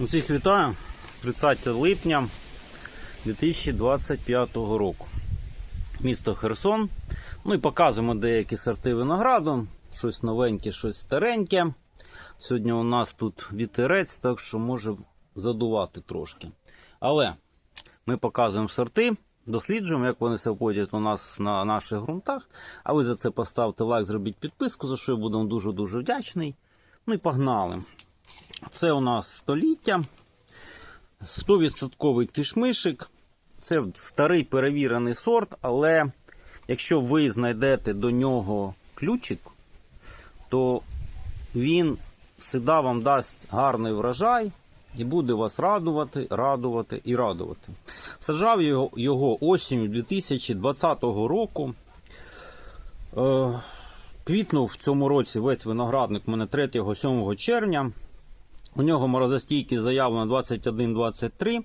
Усіх вітаю 30 липня 2025 року. Місто Херсон. Ну і показуємо деякі сорти винограду. Щось новеньке, щось стареньке. Сьогодні у нас тут вітерець, так що може задувати трошки. Але ми показуємо сорти, досліджуємо, як вони поводять у нас на наших ґрунтах. А ви за це поставте лайк, зробіть підписку, за що я буду дуже-дуже вдячний. Ну і погнали. Це у нас століття. 100% кишмишик. Це старий перевірений сорт, але якщо ви знайдете до нього ключик, то він завжди вам дасть гарний врожай і буде вас радувати, радувати і радувати. Саджав його, його осінню 2020 року. Е, квітнув в цьому році весь виноградник у мене 3-7 червня. У нього морозостійкість заявлено 21-23.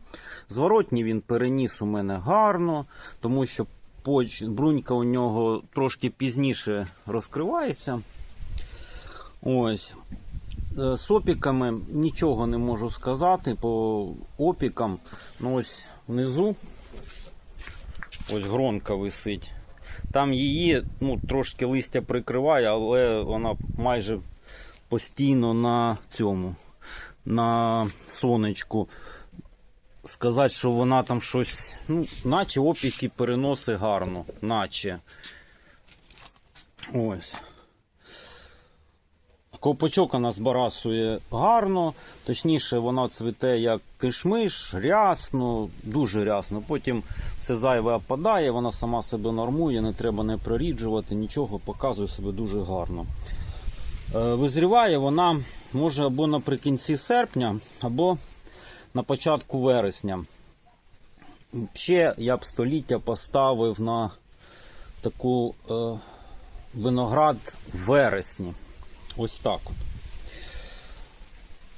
Зворотні він переніс у мене гарно, тому що брунька у нього трошки пізніше розкривається. Ось. Е, З опіками нічого не можу сказати по опікам. Ну ось внизу ось гронка висить. Там її ну, трошки листя прикриває, але вона майже постійно на цьому на сонечку. Сказати, що вона там щось, ну, наче опіки переносить гарно, наче. Ось. Ковпачок вона збарасує гарно, точніше, вона цвіте як кишмиш, рясно, дуже рясно. Потім все зайве опадає, вона сама себе нормує, не треба не проріджувати, нічого, показує себе дуже гарно. Е, Визріває вона може або наприкінці серпня, або на початку вересня. Ще я б століття поставив на таку е, виноград в вересні. Ось так от.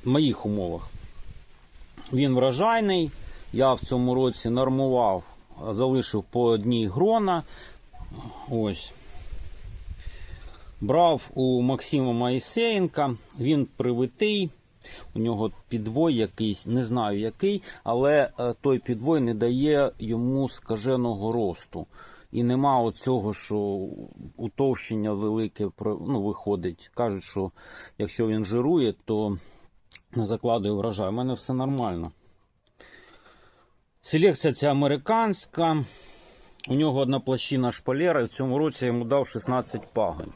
В моїх умовах. Він врожайний. Я в цьому році нормував, залишив по одній грона. Ось. Брав у Максима Моїсеєнка, він привитий, у нього підвой якийсь, не знаю який, але е, той підвой не дає йому скаженого росту. І нема оцього, що утовщення велике ну, виходить. Кажуть, що якщо він жирує, то не закладує врожай. У мене все нормально. Селекція ця американська. У нього одна шпалера, і в цьому році я йому дав 16 паганів.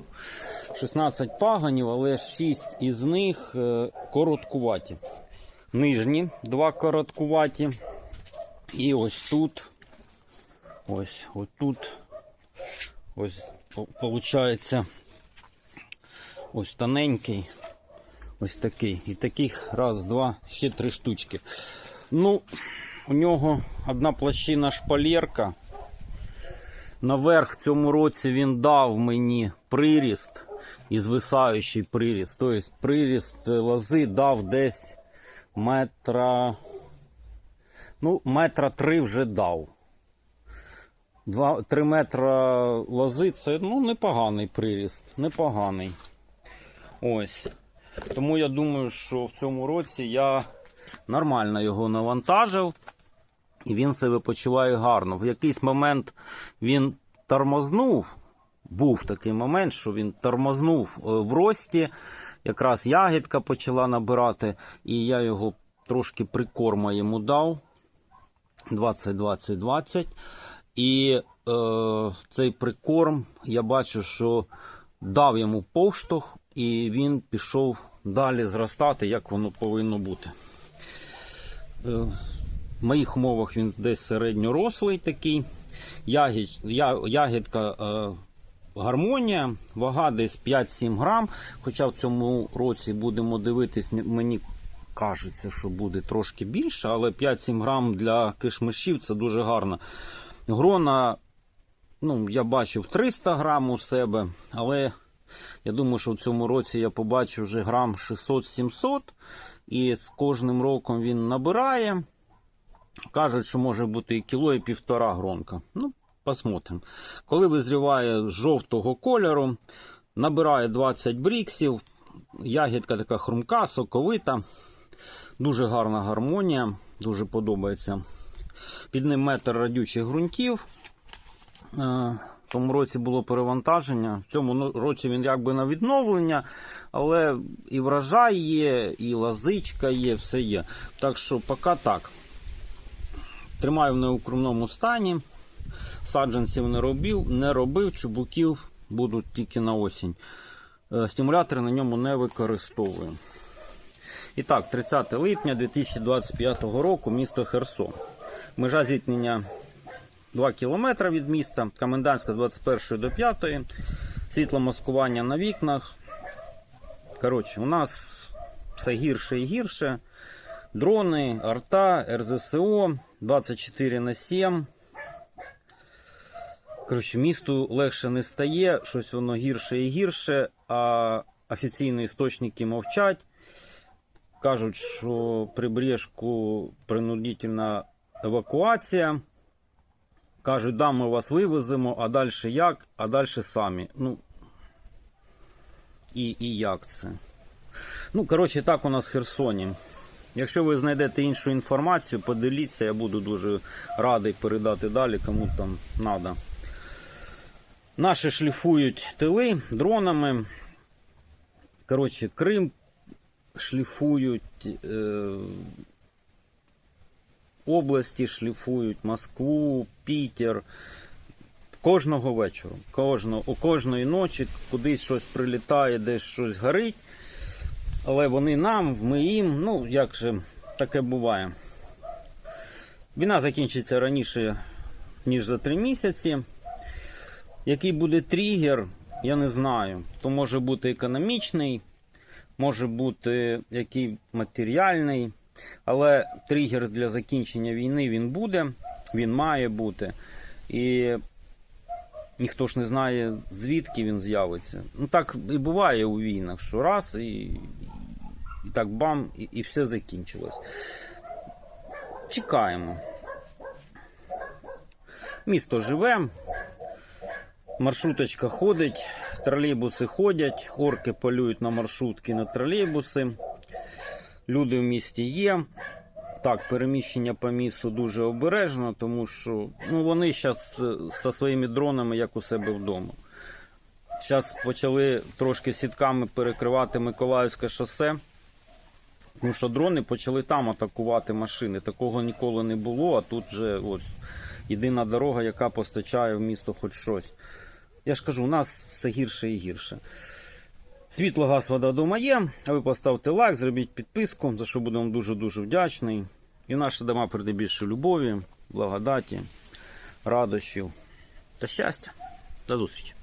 16 паганів, але 6 із них е, короткуваті. Нижні два короткуваті. І ось тут. Ось ось тут. Ось виходить. Ось тоненький. Ось такий. І таких раз, два, ще три штучки. Ну, у нього одна площина шпалерка. Наверх в цьому році він дав мені приріст і звисаючий приріст. Тобто приріст лози дав десь метра. Ну, метра три вже дав. Два, три метра лози це ну, непоганий приріст. Непоганий. Ось. Тому я думаю, що в цьому році я нормально його навантажив. І він себе почуває гарно. В якийсь момент він тормознув. Був такий момент, що він тормознув е, в рості. Якраз ягідка почала набирати, і я його трошки прикорма йому дав 20-20-20. І е, цей прикорм я бачу, що дав йому повштовх, і він пішов далі зростати, як воно повинно бути. Е, в моїх умовах він десь середньорослий такий. Ягід, я, ягідка е, гармонія, вага десь 5-7 грам. Хоча в цьому році будемо дивитись, мені кажеться, що буде трошки більше, але 5-7 грам для кишмишів це дуже гарно. Грона, ну, я бачив 300 грам у себе, але я думаю, що в цьому році я побачив вже грам 600-700, і з кожним роком він набирає. Кажуть, що може бути і кіло, і півтора гронка. Ну, посмотрим. Коли визріває з жовтого кольору, набирає 20 бріксів, ягідка така хрумка, соковита. Дуже гарна гармонія, дуже подобається. Під ним метр радючих ґрунтів. Е, В тому році було перевантаження. В цьому році він якби на відновлення, але і врожай є, і лазичка є, все є. Так що поки так. Тримаю в неукромному стані. Саджанців не робив, не робив, чубуків будуть тільки на осінь. Е, Стимулятори на ньому не використовую. І так, 30 липня 2025 року, місто Херсон. Межа зіткнення 2 км від міста, комендантська з 21 до 5, світломаскування на вікнах. Коротше, у нас все гірше і гірше. Дрони, арта, РЗСО 24 на 7. Коротше, місту легше не стає, щось воно гірше і гірше, а офіційні істочники мовчать. Кажуть, що прибережку принудительна евакуація. Кажуть, да, ми вас вивеземо, а далі як? А далі самі. Ну, і, і як це? Ну, коротше, так у нас в Херсоні. Якщо ви знайдете іншу інформацію, поділіться, я буду дуже радий передати далі, кому там треба. Наші шліфують тили дронами. Коротше, Крим шліфують, е, області шліфують, Москву, Пітер. Кожного вечора, кожного, у кожної ночі кудись щось прилітає, десь щось горить. Але вони нам, ми їм, ну як же таке буває. Війна закінчиться раніше, ніж за три місяці. Який буде тригер, я не знаю. То може бути економічний, може бути який матеріальний, але тригер для закінчення війни він буде, він має бути. І ніхто ж не знає, звідки він з'явиться. Ну так і буває у війнах, що раз і, так бам, і, і все закінчилось. Чекаємо. Місто живе, маршруточка ходить, тролейбуси ходять, орки полюють на маршрутки на тролейбуси. Люди в місті є. Так, переміщення по місту дуже обережно, тому що ну, вони зараз зі своїми дронами, як у себе вдома. Зараз почали трошки сітками перекривати Миколаївське шосе. Тому що дрони почали там атакувати машини. Такого ніколи не було, а тут вже ось єдина дорога, яка постачає в місто хоч щось. Я ж кажу, у нас все гірше і гірше. Світло, газ, вода дома є. А ви поставте лайк, зробіть підписку, за що будемо дуже-дуже вдячний. І в наші дома прийде більше любові, благодаті, радощів та щастя. До зустрічі!